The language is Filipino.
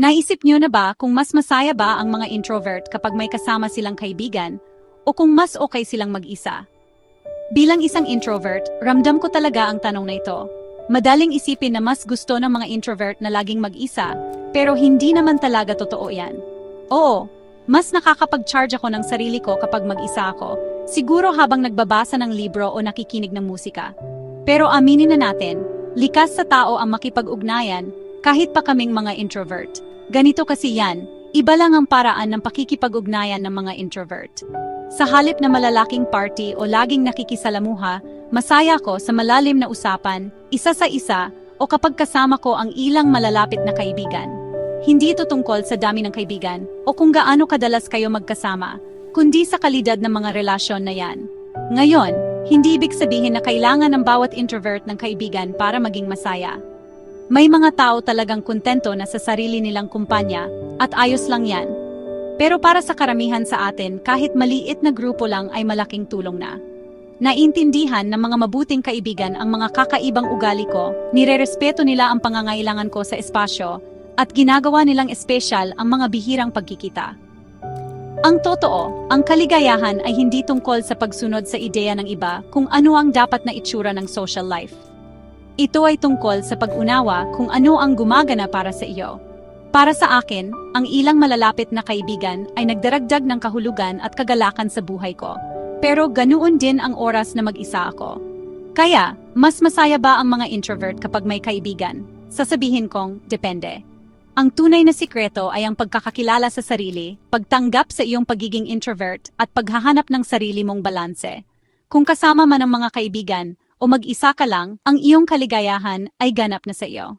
Naisip niyo na ba kung mas masaya ba ang mga introvert kapag may kasama silang kaibigan o kung mas okay silang mag-isa? Bilang isang introvert, ramdam ko talaga ang tanong na ito. Madaling isipin na mas gusto ng mga introvert na laging mag-isa, pero hindi naman talaga totoo yan. Oo, mas nakakapag-charge ako ng sarili ko kapag mag-isa ako, siguro habang nagbabasa ng libro o nakikinig ng musika. Pero aminin na natin, likas sa tao ang makipag-ugnayan kahit pa kaming mga introvert. Ganito kasi yan, iba lang ang paraan ng pakikipag-ugnayan ng mga introvert. Sa halip na malalaking party o laging nakikisalamuha, masaya ko sa malalim na usapan, isa sa isa, o kapag kasama ko ang ilang malalapit na kaibigan. Hindi ito tungkol sa dami ng kaibigan o kung gaano kadalas kayo magkasama, kundi sa kalidad ng mga relasyon na yan. Ngayon, hindi ibig sabihin na kailangan ng bawat introvert ng kaibigan para maging masaya. May mga tao talagang kontento na sa sarili nilang kumpanya at ayos lang yan. Pero para sa karamihan sa atin, kahit maliit na grupo lang ay malaking tulong na. Naintindihan ng mga mabuting kaibigan ang mga kakaibang ugali ko, nirerespeto nila ang pangangailangan ko sa espasyo, at ginagawa nilang espesyal ang mga bihirang pagkikita. Ang totoo, ang kaligayahan ay hindi tungkol sa pagsunod sa ideya ng iba kung ano ang dapat na itsura ng social life. Ito ay tungkol sa pag-unawa kung ano ang gumagana para sa iyo. Para sa akin, ang ilang malalapit na kaibigan ay nagdaragdag ng kahulugan at kagalakan sa buhay ko. Pero ganoon din ang oras na mag-isa ako. Kaya, mas masaya ba ang mga introvert kapag may kaibigan? Sasabihin kong, depende. Ang tunay na sikreto ay ang pagkakakilala sa sarili, pagtanggap sa iyong pagiging introvert, at paghahanap ng sarili mong balanse. Kung kasama man ang mga kaibigan, o mag-isa ka lang, ang iyong kaligayahan ay ganap na sa iyo.